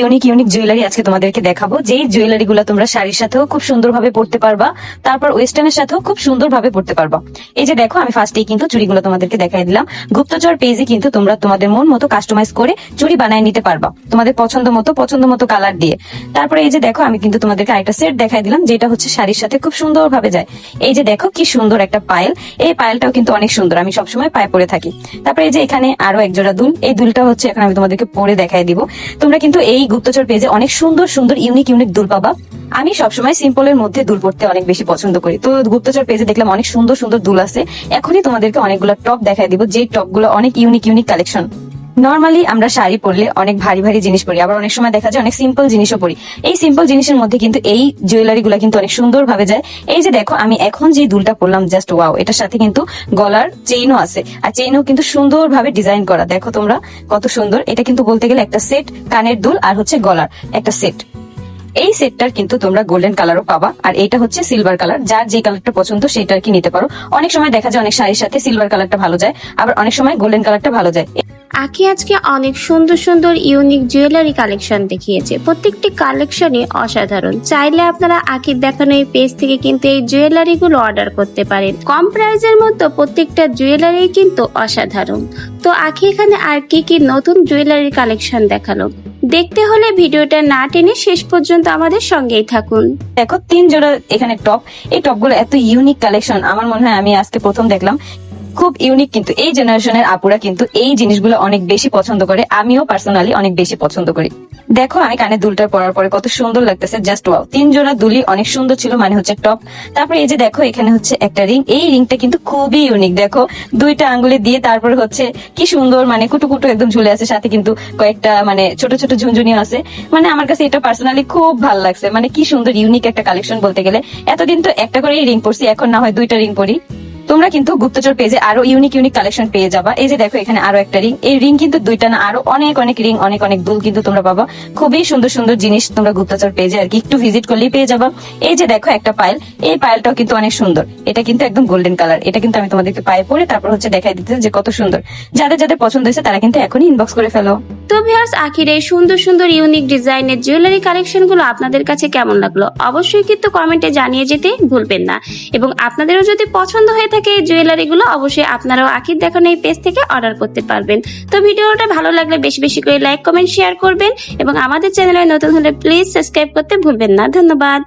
Unique unique jewellery আজকে তোমাদেরকে দেখাবো। যেই জুয়েলারি গুলো তোমরা শাড়ির সাথেও খুব সুন্দরভাবে পরতে পারবা, তারপর ওয়েস্টার্নের সাথেও খুব সুন্দরভাবে পরতে পারবা। এই যে দেখো, আমি ফার্স্টেই কিন্তু চুড়িগুলো তোমাদেরকে দেখাই দিলাম। গুপ্তচর পেজে কিন্তু তোমরা তোমাদের মন মতো কাস্টমাইজ করে চুড়ি বানায় নিতে পারবা, তোমাদের পছন্দ মতো পছন্দ মতো কালার দিয়ে। তারপরে এই যে দেখো, আমি কিন্তু তোমাদেরকে আরেকটা সেট দেখাই দিলাম, যেটা হচ্ছে শাড়ির সাথে খুব সুন্দরভাবে যায়। এই যে দেখো, কি সুন্দর একটা পায়েল এই পায়েলটাও কিন্তু অনেক সুন্দর, আমি সবসময় পায়ে পরে থাকি। তারপরে এই যে এখানে আরও একজোড়া দুল, এই দুলটা হচ্ছে এখন আমি তোমাদেরকে পরে দেখাই দিব। তোমরা কিন্তু এই গুপ্তচর পেজে অনেক সুন্দর সুন্দর ইউনিক ইউনিক দুল পাবা আমি সবসময় সিম্পলের মধ্যে দুল পড়তে অনেক বেশি পছন্দ করি। তো গুপ্তচর পেজে দেখলাম অনেক সুন্দর সুন্দর দুল আছে। এখনই তোমাদেরকে অনেকগুলো টপ দেখাই দিব যে টপগুলো অনেক ইউনিক ইউনিক কালেকশন নর্মালি আমরা শাড়ি পরলে অনেক ভারী ভারী জিনিস পরি, আবার অনেক সময় দেখা যায় অনেক সিম্পল জিনিসও পরি। এই সিম্পল জিনিসের মধ্যে কিন্তু এই জুয়েলারি গুলা কিন্তু অনেক সুন্দর ভাবে যায়। এই যে দেখো, আমি এখন যে দুলটা পরলাম জাস্ট ওয়াও এটার সাথে কিন্তু গলার চেইনও আছে। আর চেইনও কিন্তু সুন্দর ভাবে ডিজাইন করা। দেখো তোমরা কত সুন্দর। এটা কিন্তু বলতে গেলে একটা সেট কানের দুল আর হচ্ছে গলার একটা সেট এই সেটটার কিন্তু তোমরা গোল্ডেন কালারও পাবা। আর এটা হচ্ছে সিলভার কালার যার যে কালারটা পছন্দ সেটা আর কি নিতে পারো। অনেক সময় দেখা যায় অনেক শাড়ির সাথে সিলভার কালারটা ভালো যায়, আবার অনেক সময় গোল্ডেন কালারটা ভালো যায়। আখি আজকে অনেক সুন্দর সুন্দর ইউনিক জুয়েলারি কালেকশন দেখিয়েছে। প্রত্যেকটি কালেকশনই অসাধারণ। চাইলে আপনারা আখির দেখানো এই পেজ থেকে কিন্তু এই জুয়েলারি গুলো অর্ডার করতে পারেন। কম প্রাইজের মধ্যে প্রত্যেকটা জুয়েলারি কিন্তু অসাধারণ। তো আখি এখানে আর কি কি নতুন জুয়েলারি কালেকশন দেখাল? দেখতে হলে ভিডিওটা না টেনে শেষ পর্যন্ত আমাদের সঙ্গেই থাকুন। দেখো, তিন জোড়া এখানে টপ এই টপগুলো এত ইউনিক কালেকশন আমার মনে হয় আমি আজকে প্রথম দেখলাম। খুব ইউনিক কিন্তু এই জেনারেশনের আপুরা কিন্তু এই জিনিসগুলো অনেক বেশি পছন্দ করে। আমিও পার্সোনালি অনেক বেশি পছন্দ করি। দেখো, আমি কানে দুলটা পরার পরে কত সুন্দর লাগতেছে জাস্ট ওয়াও তিন জোড়া দুলি অনেক সুন্দর ছিল মানে হচ্ছে টপ তারপরে এই যে দেখো, এখানে হচ্ছে একটা রিং এই রিংটা কিন্তু খুবই ইউনিক দেখো। দুইটা আঙ্গুলে দিয়ে তারপরে হচ্ছে কি সুন্দর মানে কুটু কুটু একদম ঝুলে আছে, সাথে কিন্তু কয়েকটা মানে ছোট ছোট ঝুনঝুনি আছে। মানে আমার কাছে এটা পার্সোনালি খুব ভালো লাগছে। মানে কি সুন্দর ইউনিক একটা কালেকশন বলতে গেলে। এতদিন তো একটা করেই রিং পরছি, এখন না হয় দুইটা রিং পরি। তোমরা কিন্তু গুপ্তচর পেজে আরও ইউনিক ইউনিক কালেকশন পেয়ে যাবা। এই যে দেখো, এখানে আরও একটা রিং এই রিং কিন্তু দুইটা না, আরও অনেক অনেক রিং অনেক অনেক দুল কিন্তু তোমরা পাবা। খুবই সুন্দর সুন্দর জিনিস তোমরা গুপ্তচর পেজে আর কি একটু ভিজিট করলেই পেয়ে যাবা। এই যে দেখো একটা পায়েল এই পায়েলটাও কিন্তু অনেক সুন্দর। এটা কিন্তু একদম গোল্ডেন কালার এটা কিন্তু আমি তোমাদেরকে পায়ে পরে তারপর হচ্ছে দেখাই দিতে যে কত সুন্দর। যাদের যাদের পছন্দ হয়েছে তারা কিন্তু এখনই ইনবক্স করে ফেলো। তো ভিউয়ার্স আখির সুন্দর সুন্দর ইউনিক ডিজাইনের জুয়েলারি কালেকশনগুলো আপনাদের কাছে কেমন লাগল অবশ্যই কিন্তু কমেন্টে জানিয়ে যেতে ভুলবেন না। এবং আপনাদেরও যদি পছন্দ হয়ে থাকে এই জুয়েলারি গুলো অবশ্যই আপনারাও আখির দেখানো এই পেজ থেকে অর্ডার করতে পারবেন। তো ভিডিওটা ভালো লাগলে বেশি বেশি করে লাইক, কমেন্ট, শেয়ার করবেন এবং আমাদের চ্যানেলে নতুন হলে প্লিজ সাবস্ক্রাইব করতে ভুলবেন না। ধন্যবাদ।